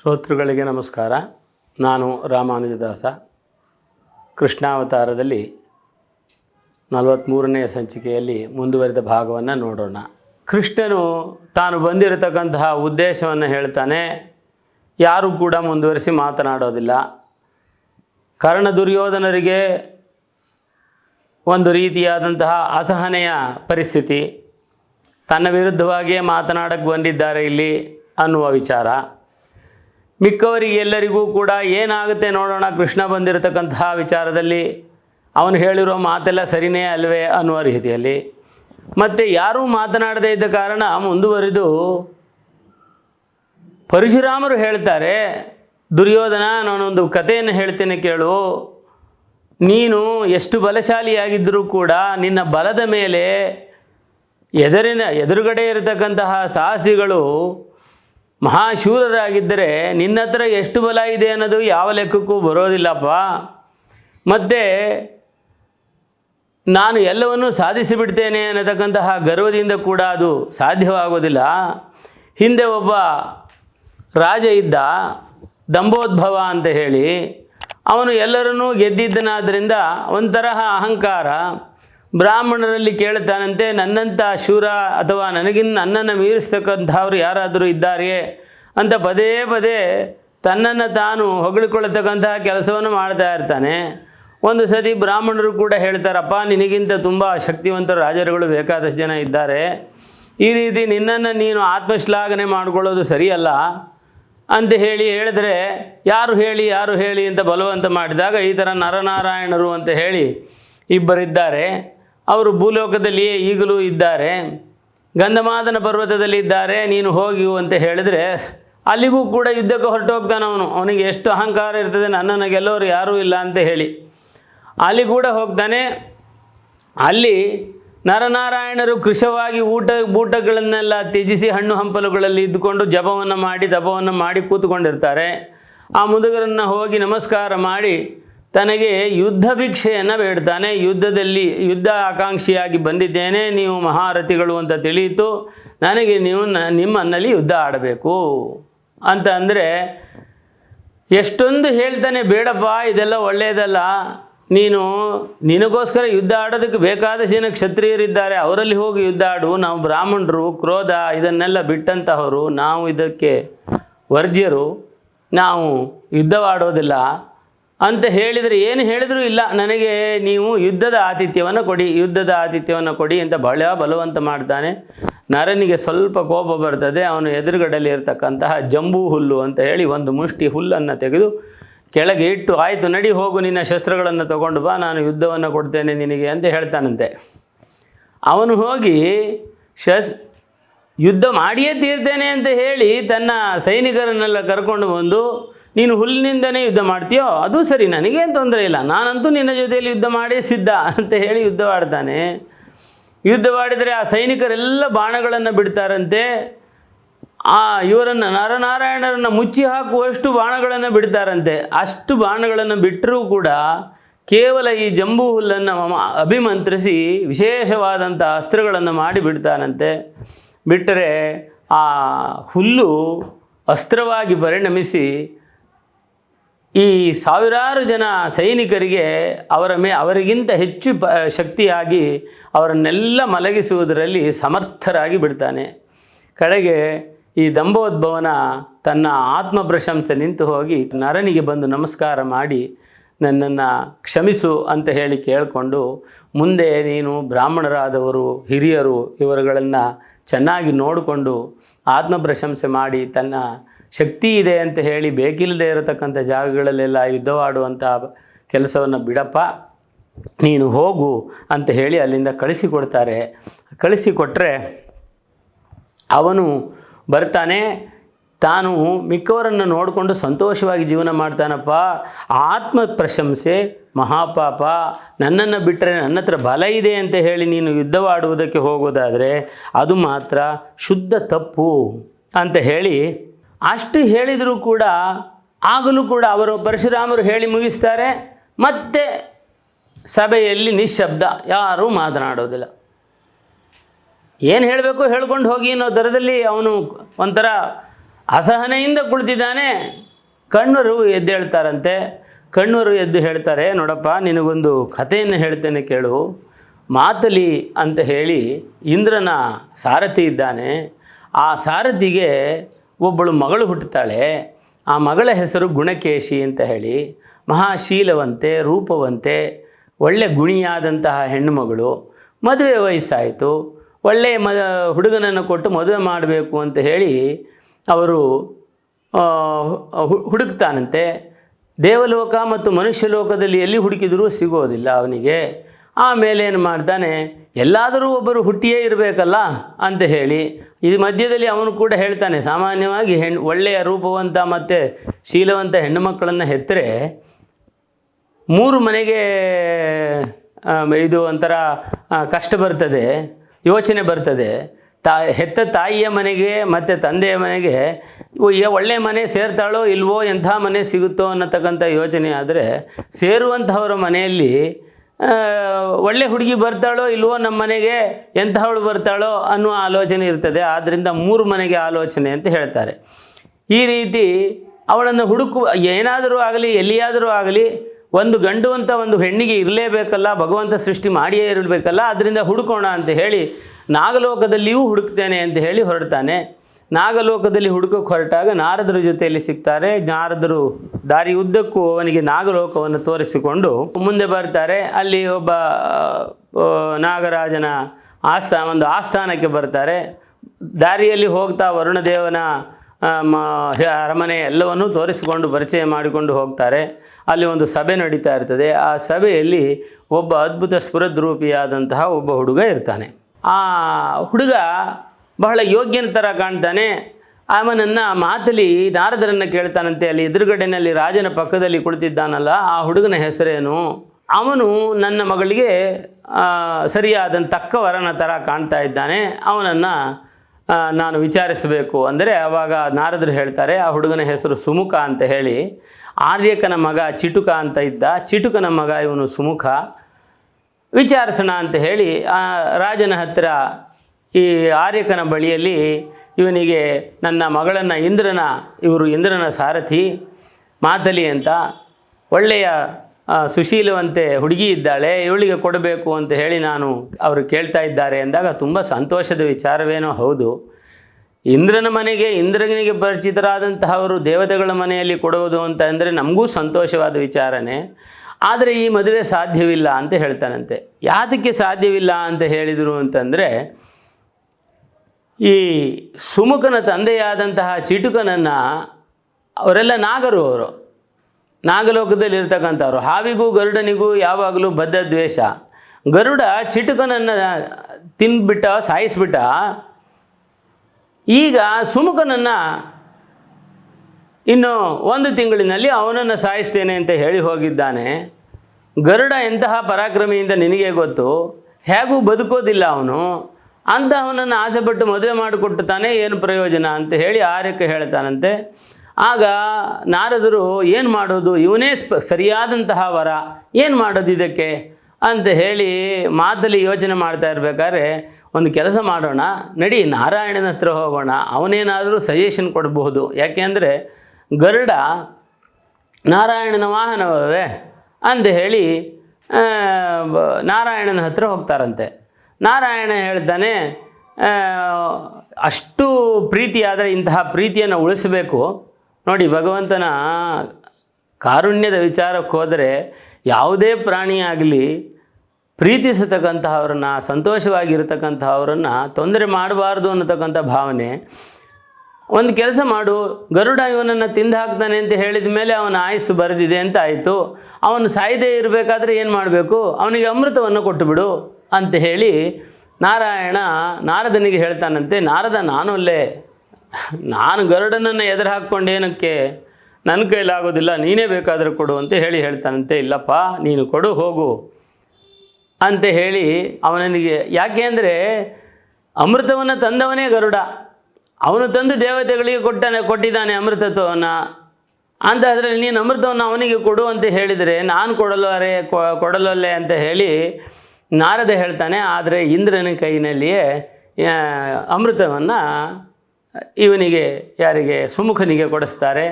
ಶ್ರೋತೃಗಳಿಗೆ ನಮಸ್ಕಾರ. ನಾನು ರಾಮಾನುಜದಾಸ. ಕೃಷ್ಣಾವತಾರದಲ್ಲಿ ನಲವತ್ತ್ಮೂರನೆಯ ಸಂಚಿಕೆಯಲ್ಲಿ ಮುಂದುವರಿದ ಭಾಗವನ್ನು ನೋಡೋಣ. ಕೃಷ್ಣನು ತಾನು ಬಂದಿರತಕ್ಕಂತಹ ಉದ್ದೇಶವನ್ನು ಹೇಳ್ತಾನೆ. ಯಾರೂ ಕೂಡ ಮುಂದುವರಿಸಿ ಮಾತನಾಡೋದಿಲ್ಲ. ಕರ್ಣ ದುರ್ಯೋಧನರಿಗೆ ಒಂದು ರೀತಿಯಾದಂತಹ ಅಸಹನೆಯ ಪರಿಸ್ಥಿತಿ. ತನ್ನ ವಿರುದ್ಧವಾಗಿಯೇ ಮಾತನಾಡಕ್ಕೆ ಬಂದಿದ್ದಾರೆ ಇಲ್ಲಿ ಅನ್ನುವ ವಿಚಾರ. ಮಿಕ್ಕವರಿಗೆ ಎಲ್ಲರಿಗೂ ಕೂಡ ಏನಾಗುತ್ತೆ ನೋಡೋಣ. ಕೃಷ್ಣ ಬಂದಿರತಕ್ಕಂತಹ ವಿಚಾರದಲ್ಲಿ ಅವನು ಹೇಳಿರೋ ಮಾತೆಲ್ಲ ಸರಿನೇ ಅಲ್ವೇ ಅನ್ನುವ ರೀತಿಯಲ್ಲಿ. ಮತ್ತು ಯಾರೂ ಮಾತನಾಡದೇ ಇದ್ದ ಕಾರಣ ಮುಂದುವರಿದು ಪರಶುರಾಮರು ಹೇಳ್ತಾರೆ, ದುರ್ಯೋಧನ, ನಾನೊಂದು ಕಥೆಯನ್ನು ಹೇಳ್ತೇನೆ ಕೇಳು. ನೀನು ಎಷ್ಟು ಬಲಶಾಲಿಯಾಗಿದ್ದರೂ ಕೂಡ ನಿನ್ನ ಬಲದ ಮೇಲೆ ಎದುರಿನ, ಎದುರುಗಡೆ ಇರತಕ್ಕಂತಹ ಸಾಹಸಿಗಳು ಮಹಾಶೂರರಾಗಿದ್ದರೆ ನಿನ್ನ ಹತ್ರ ಎಷ್ಟು ಬಲ ಇದೆ ಅನ್ನೋದು ಯಾವ ಲೆಕ್ಕಕ್ಕೂ ಬರೋದಿಲ್ಲಪ್ಪ. ಮತ್ತು ನಾನು ಎಲ್ಲವನ್ನೂ ಸಾಧಿಸಿಬಿಡ್ತೇನೆ ಅನ್ನತಕ್ಕಂತಹ ಗರ್ವದಿಂದ ಕೂಡ ಅದು ಸಾಧ್ಯವಾಗೋದಿಲ್ಲ. ಹಿಂದೆ ಒಬ್ಬ ರಾಜ ಇದ್ದ ದಂಬೋದ್ಭವ ಅಂತ ಹೇಳಿ ಅವನು ಎಲ್ಲರನ್ನೂ ಗೆದ್ದಿದ್ದನಾದ್ದರಿಂದ ಒಂಥರಹ ಅಹಂಕಾರ. ಬ್ರಾಹ್ಮಣರಲ್ಲಿ ಕೇಳುತ್ತಾನಂತೆ ನನ್ನಂಥ ಶೂರ ಅಥವಾ ನನಗಿನ್ನ ನನ್ನನ್ನು ಮೀರಿಸ್ತಕ್ಕಂಥವ್ರು ಯಾರಾದರೂ ಇದ್ದಾರೆಯೇ? ಅಂತ ಪದೇ ಪದೇ ತನ್ನನ್ನು ತಾನು ಹೊಗಳಿಕೊಳ್ಳತಕ್ಕಂತಹ ಕೆಲಸವನ್ನು ಮಾಡ್ತಾ ಇರ್ತಾನೆ. ಒಂದು ಸತಿ ಬ್ರಾಹ್ಮಣರು ಕೂಡ ಹೇಳ್ತಾರಪ್ಪ, ನಿನಗಿಂತ ತುಂಬ ಶಕ್ತಿವಂತ ರಾಜರುಗಳು ಬೇಕಾದಷ್ಟು ಜನ ಇದ್ದಾರೆ. ಈ ರೀತಿ ನಿನ್ನನ್ನು ನೀನು ಆತ್ಮಶ್ಲಾಘನೆ ಮಾಡಿಕೊಳ್ಳೋದು ಸರಿಯಲ್ಲ? ಅಂತ ಹೇಳಿ ಹೇಳಿದ್ರೆ, ಯಾರು ಹೇಳಿ ಯಾರು ಹೇಳಿ? ಅಂತ ಬಲವಂತ ಮಾಡಿದಾಗ ಈ ಥರ ನರನಾರಾಯಣರು ಅಂತ ಹೇಳಿ ಇಬ್ಬರಿದ್ದಾರೆ. ಅವರು ಭೂಲೋಕದಲ್ಲಿಯೇ ಈಗಲೂ ಇದ್ದಾರೆ. ಗಂಧಮಾದನ ಪರ್ವತದಲ್ಲಿ ಇದ್ದಾರೆ. ನೀನು ಹೋಗಿ ಅಂತ ಹೇಳಿದರೆ ಅಲ್ಲಿಗೂ ಕೂಡ ಯುದ್ಧಕ್ಕೆ ಹೊರಟು ಹೋಗ್ತಾನೆ ಅವನು. ಅವನಿಗೆ ಎಷ್ಟು ಅಹಂಕಾರ ಇರ್ತದೆ ನನ್ನನ್ನು ಗೆಲ್ಲೋರು ಯಾರೂ ಇಲ್ಲ ಅಂತ ಹೇಳಿ. ಅಲ್ಲಿ ಕೂಡ ಹೋಗ್ತಾನೆ. ಅಲ್ಲಿ ನರನಾರಾಯಣರು ಕೃಶವಾಗಿ ಊಟ ಊಟಗಳನ್ನೆಲ್ಲ ತ್ಯಜಿಸಿ ಹಣ್ಣು ಹಂಪಲುಗಳಲ್ಲಿ ಇದ್ದುಕೊಂಡು ಜಪವನ್ನು ಮಾಡಿ ತಪವನ್ನು ಮಾಡಿ ಕೂತ್ಕೊಂಡಿರ್ತಾರೆ. ಆ ಮುದುಗರನ್ನು ಹೋಗಿ ನಮಸ್ಕಾರ ಮಾಡಿ ತನಗೆ ಯುದ್ಧ ಭಿಕ್ಷೆಯನ್ನು ಬೇಡ್ತಾನೆ. ಯುದ್ಧದಲ್ಲಿ ಯುದ್ಧ ಆಕಾಂಕ್ಷಿಯಾಗಿ ಬಂದಿದ್ದೇನೆ, ನೀವು ಮಹಾರಥಿಗಳು ಅಂತ ತಿಳಿಯಿತು. ನನಗೆ ನೀವು ನಿಮ್ಮನ್ನಲ್ಲಿ ಯುದ್ಧ ಆಡಬೇಕು. ಅಂತ ಅಂದರೆ, ಎಷ್ಟೊಂದು ಹೇಳ್ತಾನೆ, ಬೇಡಪ್ಪ, ಇದೆಲ್ಲ ಒಳ್ಳೆಯದಲ್ಲ ನೀನು, ನಿನಗೋಸ್ಕರ ಯುದ್ಧ ಆಡೋದಕ್ಕೆ ಬೇಕಾದ ಜನ ಕ್ಷತ್ರಿಯರಿದ್ದಾರೆ. ಅವರಲ್ಲಿ ಹೋಗಿ ಯುದ್ಧ ಆಡು. ನಾವು ಬ್ರಾಹ್ಮಣರು, ಕ್ರೋಧ, ಇದನ್ನೆಲ್ಲ ಬಿಟ್ಟಂತಹವರು. ನಾವು ಇದಕ್ಕೆ ವರ್ಜ್ಯರು. ನಾವು ಯುದ್ಧವಾಡೋದಿಲ್ಲ. ಅಂತ ಹೇಳಿದರೆ ಏನು ಹೇಳಿದರೂ ಇಲ್ಲ. ನನಗೆ ನೀವು ಯುದ್ಧದ ಆತಿಥ್ಯವನ್ನು ಕೊಡಿ, ಯುದ್ಧದ ಆತಿಥ್ಯವನ್ನು ಕೊಡಿ ಅಂತ ಬಹಳ ಬಲವಂತ ಮಾಡ್ತಾನೆ. ನರನಿಗೆ ಸ್ವಲ್ಪ ಕೋಪ ಬರ್ತದೆ. ಅವನು ಎದುರುಗಡೆಯಲ್ಲಿ ಇರತಕ್ಕಂತಹ ಜಂಬೂ ಹುಲ್ಲು ಅಂತ ಹೇಳಿ ಒಂದು ಮುಷ್ಟಿ ಹುಲ್ಲನ್ನು ತೆಗೆದು ಕೆಳಗೆ ಇಟ್ಟು, ಆಯಿತು, ನಡಿ ಹೋಗು, ನಿನ್ನ ಶಸ್ತ್ರಗಳನ್ನು ತಗೊಂಡು ಬಾ, ನಾನು ಯುದ್ಧವನ್ನು ಕೊಡ್ತೇನೆ ನಿನಗೆ ಅಂತ ಹೇಳ್ತಾನಂತೆ. ಅವನು ಹೋಗಿ ಶಸ್, ಯುದ್ಧ ಮಾಡಿಯೇ ತೀರ್ತೇನೆ ಅಂತ ಹೇಳಿ ತನ್ನ ಸೈನಿಕರನ್ನೆಲ್ಲ ಕರ್ಕೊಂಡು ಬಂದು ನೀನು ಹುಲ್ಲಿನಿಂದನೇ ಯುದ್ಧ ಮಾಡ್ತೀಯೋ, ಅದು ಸರಿ, ನನಗೇನು ತೊಂದರೆ ಇಲ್ಲ. ನಾನಂತೂ ನಿನ್ನ ಜೊತೆಯಲ್ಲಿ ಯುದ್ಧ ಮಾಡೇ ಸಿದ್ಧ ಅಂತ ಹೇಳಿ ಯುದ್ಧವಾಡ್ತಾನೆ ಯುದ್ಧವಾಡಿದರೆ ಆ ಸೈನಿಕರೆಲ್ಲ ಬಾಣಗಳನ್ನು ಬಿಡ್ತಾರಂತೆ. ಆ ಇವರನ್ನು ನರನಾರಾಯಣರನ್ನು ಮುಚ್ಚಿ ಹಾಕುವಷ್ಟು ಬಾಣಗಳನ್ನು ಬಿಡ್ತಾರಂತೆ. ಅಷ್ಟು ಬಾಣಗಳನ್ನು ಬಿಟ್ಟರೂ ಕೂಡ ಕೇವಲ ಈ ಜಂಬು ಹುಲ್ಲನ್ನು ಅಭಿಮಂತ್ರಿಸಿ ವಿಶೇಷವಾದಂಥ ಅಸ್ತ್ರಗಳನ್ನು ಮಾಡಿ ಬಿಡ್ತಾನಂತೆ ಬಿಟ್ಟರೆ ಆ ಹುಲ್ಲು ಅಸ್ತ್ರವಾಗಿ ಪರಿಣಮಿಸಿ ಈ ಸಾವಿರಾರು ಜನ ಸೈನಿಕರಿಗೆ ಅವರ ಮೇ, ಅವರಿಗಿಂತ ಹೆಚ್ಚು ಪ ಶಕ್ತಿಯಾಗಿ ಅವರನ್ನೆಲ್ಲ ಮಲಗಿಸುವುದರಲ್ಲಿ ಸಮರ್ಥರಾಗಿ ಬಿಡ್ತಾನೆ. ಕಡೆಗೆ ಈ ದಂಬೋದ್ಭವನ ತನ್ನ ಆತ್ಮ ಪ್ರಶಂಸೆ ನಿಂತು ಹೋಗಿ ನರನಿಗೆ ಬಂದು ನಮಸ್ಕಾರ ಮಾಡಿ ನನ್ನನ್ನು ಕ್ಷಮಿಸು ಅಂತ ಹೇಳಿ ಕೇಳಿಕೊಂಡು ಮುಂದೆ ನೀನು ಬ್ರಾಹ್ಮಣರಾದವರು, ಹಿರಿಯರು ಇವರುಗಳನ್ನು ಚೆನ್ನಾಗಿ ನೋಡಿಕೊಂಡು ಆತ್ಮ ಪ್ರಶಂಸೆ ಮಾಡಿ ತನ್ನ ಶಕ್ತಿ ಇದೆ ಅಂತ ಹೇಳಿ ಬೇಕಿಲ್ಲದೆ ಇರತಕ್ಕಂಥ ಜಾಗಗಳಲ್ಲೆಲ್ಲ ಯುದ್ಧವಾಡುವಂಥ ಕೆಲಸವನ್ನು ಬಿಡಪ್ಪ, ನೀನು ಹೋಗು ಅಂತ ಹೇಳಿ ಅಲ್ಲಿಂದ ಕಳಿಸಿಕೊಡ್ತಾರೆ. ಕಳಿಸಿಕೊಟ್ಟರೆ ಅವನು ಬರ್ತಾನೆ. ತಾನು ಮಿಕ್ಕವರನ್ನು ನೋಡಿಕೊಂಡು ಸಂತೋಷವಾಗಿ ಜೀವನ ಮಾಡ್ತಾನಪ್ಪ. ಆತ್ಮ ಪ್ರಶಂಸೆ ಮಹಾಪಾಪ, ನನ್ನನ್ನು ಬಿಟ್ಟರೆ ನನ್ನ ಹತ್ರ ಬಲ ಇದೆ ಅಂತ ಹೇಳಿ ನೀನು ಯುದ್ಧವಾಡುವುದಕ್ಕೆ ಹೋಗೋದಾದರೆ ಅದು ಮಾತ್ರ ಶುದ್ಧ ತಪ್ಪು ಅಂತ ಹೇಳಿ ಅಷ್ಟು ಹೇಳಿದರೂ ಕೂಡ ಆಗಲೂ ಕೂಡ ಅವರು ಪರಶುರಾಮರು ಹೇಳಿ ಮುಗಿಸ್ತಾರೆ. ಮತ್ತೆ ಸಭೆಯಲ್ಲಿ ನಿಶ್ಶಬ್ದ, ಯಾರೂ ಮಾತನಾಡೋದಿಲ್ಲ. ಏನು ಹೇಳಬೇಕು ಹೇಳ್ಕೊಂಡು ಹೋಗಿ ಅನ್ನೋ ದರದಲ್ಲಿ ಅವನು ಒಂಥರ ಅಸಹನೆಯಿಂದ ಕುಳಿತಿದ್ದಾನೆ. ಕಣ್ಣರು ಎದ್ದೇಳ್ತಾರಂತೆ ಕಣ್ಣರು ಎದ್ದು ಹೇಳ್ತಾರೆ, ನೋಡಪ್ಪ, ನಿನಗೊಂದು ಕಥೆಯನ್ನು ಹೇಳ್ತೇನೆ ಕೇಳು. ಮಾತಲಿ ಅಂತ ಹೇಳಿ ಇಂದ್ರನ ಸಾರಥಿ ಇದ್ದಾನೆ. ಆ ಸಾರಥಿಗೆ ಒಬ್ಬಳು ಮಗಳು ಹುಟ್ಟುತ್ತಾಳೆ. ಆ ಮಗಳ ಹೆಸರು ಗುಣಕೇಶಿ ಅಂತ ಹೇಳಿ, ಮಹಾಶೀಲವಂತೆ, ರೂಪವಂತೆ, ಒಳ್ಳೆ ಗುಣಿಯಾದಂತಹ ಹೆಣ್ಣುಮಗಳು ಮದುವೆ ವಯಸ್ಸಾಯಿತು. ಒಳ್ಳೆಯ ಮ, ಹುಡುಗನನ್ನು ಕೊಟ್ಟು ಮದುವೆ ಮಾಡಬೇಕು ಅಂತ ಹೇಳಿ ಅವರು ಹುಡುಕ್ತಾನಂತೆ. ದೇವಲೋಕ ಮತ್ತು ಮನುಷ್ಯ ಲೋಕದಲ್ಲಿ ಎಲ್ಲಿ ಹುಡುಕಿದರೂ ಸಿಗೋದಿಲ್ಲ ಅವನಿಗೆ. ಆಮೇಲೆ ಏನು ಮಾಡ್ತಾನೆ, ಎಲ್ಲಾದರೂ ಒಬ್ಬರು ಹುಟ್ಟಿಯೇ ಇರಬೇಕಲ್ಲ ಅಂತ ಹೇಳಿ ಇದು ಮಧ್ಯದಲ್ಲಿ ಅವನು ಕೂಡ ಹೇಳ್ತಾನೆ, ಸಾಮಾನ್ಯವಾಗಿ ಹೆಣ್ಣು ಒಳ್ಳೆಯ ರೂಪವಂತ ಮತ್ತು ಶೀಲವಂತ ಹೆಣ್ಣು ಮಕ್ಕಳನ್ನು ಹೆತ್ತರೆ ಮೂರು ಮನೆಗೆ ಇದು ಒಂಥರ ಕಷ್ಟ ಬರ್ತದೆ, ಯೋಚನೆ ಬರ್ತದೆ. ತಾ, ಹೆತ್ತ ತಾಯಿಯ ಮನೆಗೆ ಮತ್ತು ತಂದೆಯ ಮನೆಗೆ ಒಳ್ಳೆ ಮನೆ ಸೇರ್ತಾಳೋ ಇಲ್ವೋ ಎಂಥ ಮನೆ ಸಿಗುತ್ತೋ ಅನ್ನತಕ್ಕಂಥ ಯೋಚನೆ ಆದರೆ ಸೇರುವಂಥವರ ಮನೆಯಲ್ಲಿ ಒಳ್ಳೆ ಹುಡುಗಿ ಬರ್ತಾಳೋ ಇಲ್ವೋ ನಮ್ಮ ಮನೆಗೆ ಎಂಥವಳು ಬರ್ತಾಳೋ ಅನ್ನುವ ಆಲೋಚನೆ ಇರ್ತದೆ. ಆದ್ದರಿಂದ ಮೂರು ಮನೆಗೆ ಆಲೋಚನೆ ಅಂತ ಹೇಳ್ತಾರೆ. ಈ ರೀತಿ ಅವಳನ್ನು ಹುಡುಕು ಏನಾದರೂ ಆಗಲಿ, ಎಲ್ಲಿಯಾದರೂ ಆಗಲಿ, ಒಂದು ಗಂಡು ಅಂತ ಒಂದು ಹೆಣ್ಣಿಗೆ ಇರಲೇಬೇಕಲ್ಲ, ಭಗವಂತ ಸೃಷ್ಟಿ ಮಾಡಿಯೇ ಇರಬೇಕಲ್ಲ ಅದರಿಂದ ಹುಡುಕೋಣ ಅಂತ ಹೇಳಿ ನಾಗಲೋಕದಲ್ಲಿಯೂ ಹುಡುಕ್ತೇನೆ ಅಂತ ಹೇಳಿ ಹೊರಡ್ತಾನೆ. ನಾಗಲೋಕದಲ್ಲಿ ಹುಡುಕಕ್ಕೆ ಹೊರಟಾಗ ನಾರದರ ಜೊತೆಯಲ್ಲಿ ಸಿಗ್ತಾರೆ. ನಾರದರು ದಾರಿ ಉದ್ದಕ್ಕೂ ಅವನಿಗೆ ನಾಗಲೋಕವನ್ನು ತೋರಿಸಿಕೊಂಡು ಮುಂದೆ ಬರ್ತಾರೆ. ಅಲ್ಲಿ ಒಬ್ಬ ನಾಗರಾಜನ ಆಸ್ಥಾ ಒಂದು ಆಸ್ಥಾನಕ್ಕೆ ಬರ್ತಾರೆ. ದಾರಿಯಲ್ಲಿ ಹೋಗ್ತಾ ವರುಣದೇವನ ಅರಮನೆ ಎಲ್ಲವನ್ನೂ ತೋರಿಸಿಕೊಂಡು ಪರಿಚಯ ಮಾಡಿಕೊಂಡು ಹೋಗ್ತಾರೆ. ಅಲ್ಲಿ ಒಂದು ಸಭೆ ನಡೀತಾ ಇರ್ತದೆ. ಆ ಸಭೆಯಲ್ಲಿ ಒಬ್ಬ ಅದ್ಭುತ ಸ್ಫುರದ್ರೂಪಿಯಾದಂತಹ ಒಬ್ಬ ಹುಡುಗ ಇರ್ತಾನೆ. ಆ ಹುಡುಗ ಬಹಳ ಯೋಗ್ಯನ ಥರ ಕಾಣ್ತಾನೆ. ಅವನನ್ನು ಮಾತಲಿ ನಾರದರನ್ನು ಕೇಳ್ತಾನಂತೆ, ಅಲ್ಲಿ ಎದುರುಗಡೆಯಲ್ಲಿ ರಾಜನ ಪಕ್ಕದಲ್ಲಿ ಕುಳಿತಿದ್ದಾನಲ್ಲ, ಆ ಹುಡುಗನ ಹೆಸರೇನು? ಅವನು ನನ್ನ ಮಗಳಿಗೆ ಸರಿಯಾದ ತಕ್ಕ ವರನ ಥರ ಕಾಣ್ತಾ ಇದ್ದಾನೆ. ಅವನನ್ನು ನಾನು ವಿಚಾರಿಸಬೇಕು. ಅಂದರೆ ಆವಾಗ ನಾರದರು ಹೇಳ್ತಾರೆ, ಆ ಹುಡುಗನ ಹೆಸರು ಸುಮುಖ ಅಂತ ಹೇಳಿ. ಆರ್ಯಕನ ಮಗ ಚಿಟುಕ ಅಂತ ಇದ್ದ, ಚಿಟುಕನ ಮಗ ಇವನು ಸುಮುಖ. ವಿಚಾರಿಸೋಣ ಅಂತ ಹೇಳಿ, ಆ, ರಾಜನ ಹತ್ತಿರ ಈ ಆರ್ಯಕನ ಬಳಿಯಲ್ಲಿ ಇವನಿಗೆ ನನ್ನ ಮಗಳನ್ನು ಇಂದ್ರನ, ಇವರು ಇಂದ್ರನ ಸಾರಥಿ ಮಾತಲಿ ಅಂತ ಒಳ್ಳೆಯ ಸುಶೀಲವಂತೆ ಹುಡುಗಿ ಇದ್ದಾಳೆ, ಇವಳಿಗೆ ಕೊಡಬೇಕು ಅಂತ ಹೇಳಿ ನಾನು ಅವರು ಕೇಳ್ತಾ ಇದ್ದಾರೆ ಅಂದಾಗ ತುಂಬ ಸಂತೋಷದ ವಿಚಾರವೇನೋ ಹೌದು. ಇಂದ್ರನ ಮನೆಗೆ ಇಂದ್ರನಿಗೆ ಪರಿಚಿತರಾದಂತಹವರು ದೇವತೆಗಳ ಮನೆಯಲ್ಲಿ ಕೊಡುವುದು ಅಂತ ಅಂದರೆ ನಮಗೂ ಸಂತೋಷವಾದ ವಿಚಾರನೇ. ಆದರೆ ಈ ಮದುವೆ ಸಾಧ್ಯವಿಲ್ಲ ಅಂತ ಹೇಳ್ತಾನಂತೆ. ಯಾತಕ್ಕೆ ಸಾಧ್ಯವಿಲ್ಲ ಅಂತ ಹೇಳಿದರು ಅಂತಂದರೆ ಈ ಸುಮುಖನ ತಂದೆಯಾದಂತಹ ಚಿಟುಕನನ್ನು ಅವರೆಲ್ಲ ನಾಗರು ಅವರು. ನಾಗಲೋಕದಲ್ಲಿ ಇರ್ತಕ್ಕಂಥವ್ರು ಹಾವಿಗೂ ಗರುಡನಿಗೂ ಯಾವಾಗಲೂ ಬದ್ಧ ದ್ವೇಷ ಗರುಡ ಚಿಟುಕನನ್ನು ತಿಂದ್ಬಿಟ್ಟ ಸಾಯಿಸ್ಬಿಟ್ಟ, ಈಗ ಸುಮುಖನನ್ನು ಇನ್ನು ಒಂದು ತಿಂಗಳಿನಲ್ಲಿ ಅವನನ್ನು ಸಾಯಿಸ್ತೇನೆ ಅಂತ ಹೇಳಿ ಹೋಗಿದ್ದಾನೆ. ಗರುಡ ಎಂತಹ ಪರಾಕ್ರಮಿಯಿಂದ ನಿನಗೆ ಗೊತ್ತು? ಹೇಗೂ ಬದುಕೋದಿಲ್ಲ ಅವನು. ಅಂತಹವನನ್ನು ಆಸೆಪಟ್ಟು ಮದುವೆ ಮಾಡಿಕೊಟ್ಟು ತಾನೇ ಏನು ಪ್ರಯೋಜನ ಅಂತ ಹೇಳಿ ಆರ್ಯಕ್ಕೆ ಹೇಳ್ತಾನಂತೆ. ಆಗ ನಾರದರು ಏನು ಮಾಡೋದು? ಇವನೇ ಸ್ಪ ಸರಿಯಾದಂತಹ ವರ, ಏನು ಮಾಡೋದು ಇದಕ್ಕೆ? ಅಂತ ಹೇಳಿ ಮಾತಲ್ಲಿ ಯೋಚನೆ ಮಾಡ್ತಾ ಇರಬೇಕಾದ್ರೆ ಒಂದು ಕೆಲಸ ಮಾಡೋಣ, ನಡಿ ನಾರಾಯಣನ ಹತ್ರ ಹೋಗೋಣ, ಅವನೇನಾದರೂ ಸಜೆಷನ್ ಕೊಡಬಹುದು. ಯಾಕೆಂದರೆ ಗರುಡ ನಾರಾಯಣನ ವಾಹನವೇ ಅಂತ ಹೇಳಿ ನಾರಾಯಣನ ಹತ್ರ ಹೋಗ್ತಾರಂತೆ. ನಾರಾಯಣ ಹೇಳ್ತಾನೆ ಅಷ್ಟು ಪ್ರೀತಿಯಾದರೆ ಇಂತಹ ಪ್ರೀತಿಯನ್ನು ಉಳಿಸಬೇಕು. ನೋಡಿ, ಭಗವಂತನ ಕಾರುಣ್ಯದ ವಿಚಾರಕ್ಕೆ ಹೋದರೆ ಯಾವುದೇ ಪ್ರಾಣಿಯಾಗಲಿ ಪ್ರೀತಿಸತಕ್ಕಂತಹವ್ರನ್ನ ಸಂತೋಷವಾಗಿರತಕ್ಕಂಥವ್ರನ್ನ ತೊಂದರೆ ಮಾಡಬಾರ್ದು ಅನ್ನತಕ್ಕಂಥ ಭಾವನೆ. ಒಂದು ಕೆಲಸ ಮಾಡು, ಗರುಡ ಇವನನ್ನು ತಿಂದು ಹಾಕ್ತಾನೆ ಅಂತ ಹೇಳಿದ ಮೇಲೆ ಅವನ ಆಯಸ್ಸು ಬರೆದಿದೆ ಅಂತ ಆಯಿತು. ಅವನು ಸಾಯದೇ ಇರಬೇಕಾದ್ರೆ ಏನು ಮಾಡಬೇಕು? ಅವನಿಗೆ ಅಮೃತವನ್ನು ಕೊಟ್ಟುಬಿಡು ಅಂತ ಹೇಳಿ ನಾರಾಯಣ ನಾರದನಿಗೆ ಹೇಳ್ತಾನಂತೆ, ನಾರದ, ನಾನು ಅಲ್ಲೇ. ನಾನು ಗರುಡನನ್ನು ಎದುರು ಹಾಕ್ಕೊಂಡೇನಕ್ಕೆ ನನ್ನ ಕೈಲಾಗೋದಿಲ್ಲ ನೀನೇ ಬೇಕಾದರೂ ಕೊಡು ಅಂತ ಹೇಳಿ ಹೇಳ್ತಾನಂತೆ, ಇಲ್ಲಪ್ಪ, ನೀನು ಕೊಡು, ಹೋಗು ಅಂತ ಹೇಳಿ ಅವನಿಗೆ, ಯಾಕೆ ಅಂದರೆ ಅಮೃತವನ್ನು ತಂದವನೇ ಗರುಡ. ಅವನು ತಂದು ದೇವತೆಗಳಿಗೆ ಕೊಟ್ಟಾನೆ, ಕೊಟ್ಟಿದ್ದಾನೆ ಅಮೃತತ್ವವನ್ನು. ಅಂತ ಅದರಲ್ಲಿ ನೀನು ಅಮೃತವನ್ನು ಅವನಿಗೆ ಕೊಡು ಅಂತ ಹೇಳಿದರೆ, ನಾನು ಕೊಡಲಾರೆ ಕೊಡಲೊಲ್ಲೆ ಅಂತ ಹೇಳಿ ನಾರದ ಹೇಳ್ತಾನೆ, ಆದರೆ ಇಂದ್ರನ ಕೈನಲ್ಲಿಯೇ ಅಮೃತವನ್ನು ಇವನಿಗೆ, ಯಾರಿಗೆ, ಸುಮುಖನಿಗೆ ಕೊಡಿಸ್ತಾರೆ.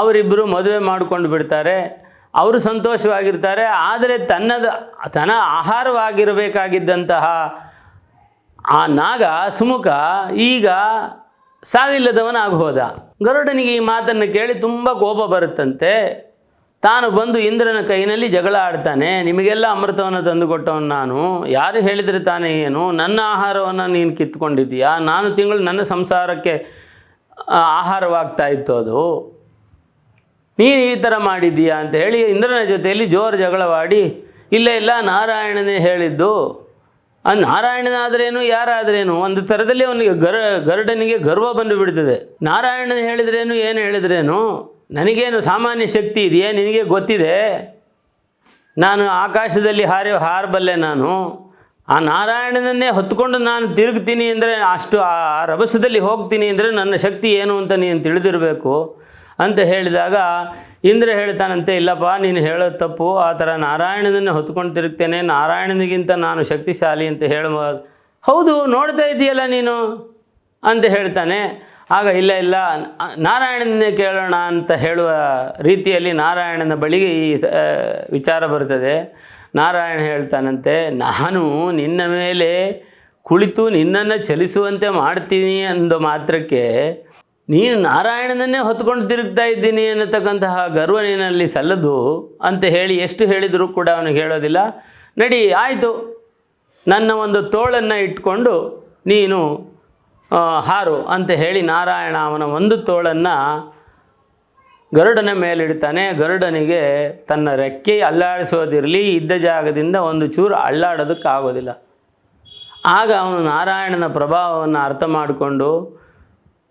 ಅವರಿಬ್ಬರು ಮದುವೆ ಮಾಡಿಕೊಂಡು ಬಿಡ್ತಾರೆ. ಅವರು ಸಂತೋಷವಾಗಿರ್ತಾರೆ, ಆದರೆ ತನ್ನದ, ತನ್ನ ಆಹಾರವಾಗಿರಬೇಕಾಗಿದ್ದಂತಹ ಆ ನಾಗ, ಸುಮುಖ ಈಗ ಸಾವಿಲ್ಲದವನಾಗಿ ಹೋದ ಗರುಡನಿಗೆ ಈ ಮಾತನ್ನು ಕೇಳಿ ತುಂಬ ಕೋಪ ಬರುತ್ತಂತೆ. ತಾನು ಬಂದು ಇಂದ್ರನ ಕೈನಲ್ಲಿ ಜಗಳ ಆಡ್ತಾನೆ, ನಿಮಗೆಲ್ಲ ಅಮೃತವನ್ನು ತಂದುಕೊಟ್ಟವನು ನಾನು. ಯಾರು ಹೇಳಿದರೆ ತಾನೇ ಏನು? ನನ್ನ ಆಹಾರವನ್ನು ನೀನು ಕಿತ್ಕೊಂಡಿದ್ದೀಯಾ? ನಾನು ತಿಂಗಳು ನನ್ನ ಸಂಸಾರಕ್ಕೆ ಆಹಾರವಾಗ್ತಾ ಇತ್ತು ಅದು. ನೀನು ಈ ಥರ ಮಾಡಿದ್ದೀಯಾ ಅಂತ ಹೇಳಿ ಇಂದ್ರನ ಜೊತೆಯಲ್ಲಿ ಜೋರು ಜಗಳವಾಡಿ, ಇಲ್ಲ ಇಲ್ಲ, ನಾರಾಯಣನೇ ಹೇಳಿದ್ದು. ಆ, ನಾರಾಯಣನಾದ್ರೇನು, ಯಾರಾದ್ರೇನು? ಒಂದು ಥರದಲ್ಲಿ ಅವನಿಗೆ ಗರ, ಗರುಡನಿಗೆ ಗರ್ವ ಬಂದು ಬಿಡ್ತದೆ. ನಾರಾಯಣನ ಹೇಳಿದ್ರೇನು, ಏನು ಹೇಳಿದ್ರೇನು? ನನಗೇನು ಸಾಮಾನ್ಯ ಶಕ್ತಿ ಇದೆಯೇ? ನಿನಗೆ ಗೊತ್ತಿದೆ? ನಾನು ಆಕಾಶದಲ್ಲಿ ಹಾರಿ, ಹಾರಬಲ್ಲೆ ನಾನು. ಆ ನಾರಾಯಣನನ್ನೇ ಹೊತ್ಕೊಂಡು ನಾನು ತಿರುಗ್ತೀನಿ ಅಂದರೆ ಅಷ್ಟು ಆ ರಭಸದಲ್ಲಿ ಹೋಗ್ತೀನಿ ಅಂದರೆ ನನ್ನ ಶಕ್ತಿ ಏನು ಅಂತ ನೀನು ತಿಳಿದಿರಬೇಕು ಅಂತ ಹೇಳಿದಾಗ ಇಂದ್ರ ಹೇಳ್ತಾನಂತೆ, ಇಲ್ಲಪ್ಪ, ನೀನು ಹೇಳೋದು ತಪ್ಪು. ಆ ಥರ ನಾರಾಯಣನನ್ನೇ ಹೊತ್ಕೊಂಡು ತಿರುಗ್ತೇನೆ. ನಾರಾಯಣನಿಗಿಂತ ನಾನು ಶಕ್ತಿಶಾಲಿ ಅಂತ ಹೇಳ ಹೌದು, ನೋಡ್ತಾ ಇದೆಯಲ್ಲ ನೀನು? ಅಂತ ಹೇಳ್ತಾನೆ. ಆಗ ಇಲ್ಲ ಇಲ್ಲ ನಾರಾಯಣನನ್ನೇ ಕೇಳೋಣ ಅಂತ ಹೇಳುವ ರೀತಿಯಲ್ಲಿ ನಾರಾಯಣನ ಬಳಿಗೆ ಈ ವಿಚಾರ ಬರ್ತದೆ ನಾರಾಯಣ ಹೇಳ್ತಾನಂತೆ, ನಾನು ನಿನ್ನ ಮೇಲೆ ಕುಳಿತು ನಿನ್ನನ್ನು ಚಲಿಸುವಂತೆ ಮಾಡ್ತೀನಿ ಅಂದ ಮಾತ್ರಕ್ಕೆ ನೀನು ನಾರಾಯಣನನ್ನೇ ಹೊತ್ಕೊಂಡು ತಿರುಗ್ತಾ ಇದ್ದೀನಿ ಅನ್ನತಕ್ಕಂತಹ ಗರ್ವ ನಿನ್ನಲ್ಲಿ ಸಲ್ಲದು ಅಂತ ಹೇಳಿ ಎಷ್ಟು ಹೇಳಿದರೂ ಕೂಡ ಅವನಿಗೆ ಹೇಳೋದಿಲ್ಲ. ನಡಿ, ಆಯಿತು. ನನ್ನ ಒಂದು ತೋಳನ್ನು ಇಟ್ಕೊಂಡು ನೀನು ಹಾರು ಅಂತ ಹೇಳಿ ನಾರಾಯಣ ಅವನ ಒಂದು ತೋಳನ್ನು ಗರುಡನ ಮೇಲಿಡ್ತಾನೆ. ಗರುಡನಿಗೆ ತನ್ನ ರೆಕ್ಕೆ ಅಲ್ಲಾಡಿಸೋದಿರಲಿ, ಇದ್ದ ಜಾಗದಿಂದ ಒಂದು ಚೂರು ಅಲ್ಲಾಡೋದಕ್ಕಾಗೋದಿಲ್ಲ. ಆಗ ಅವನು ನಾರಾಯಣನ ಪ್ರಭಾವವನ್ನು ಅರ್ಥ ಮಾಡಿಕೊಂಡು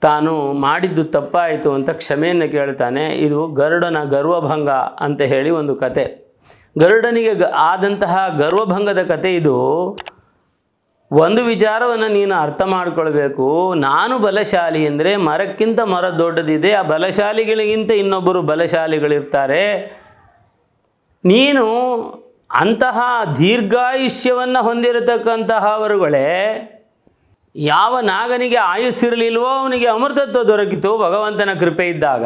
ತಾನು ಮಾಡಿದ್ದು ತಪ್ಪಾಯಿತು ಅಂತ ಕ್ಷಮೆಯನ್ನು ಕೇಳ್ತಾನೆ. ಇದು ಗರುಡನ ಗರ್ವಭಂಗ ಅಂತ ಹೇಳಿ ಒಂದು ಕತೆ. ಗರುಡನಿಗೆ ಆದಂತಹ ಗರ್ವಭಂಗದ ಕತೆ ಇದು. ಒಂದು ವಿಚಾರವನ್ನು ನೀನು ಅರ್ಥ ಮಾಡಿಕೊಳ್ಬೇಕು. ನಾನು ಬಲಶಾಲಿ ಅಂದರೆ ಮರಕ್ಕಿಂತ ಮರ ದೊಡ್ಡದಿದೆ, ಆ ಬಲಶಾಲಿಗಳಿಗಿಂತ ಇನ್ನೊಬ್ಬರು ಬಲಶಾಲಿಗಳಿರ್ತಾರೆ. ನೀನು ಅಂತಹ ದೀರ್ಘಾಯುಷ್ಯವನ್ನು ಹೊಂದಿರತಕ್ಕಂತಹವರುಗಳೇ ಯಾವ ನಾಗನಿಗೆ ಆಯುಸ್ಸಿರಲಿಲ್ವೋ ಅವನಿಗೆ ಅಮೃತತ್ವ ದೊರಕಿತು, ಭಗವಂತನ ಕೃಪೆ ಇದ್ದಾಗ.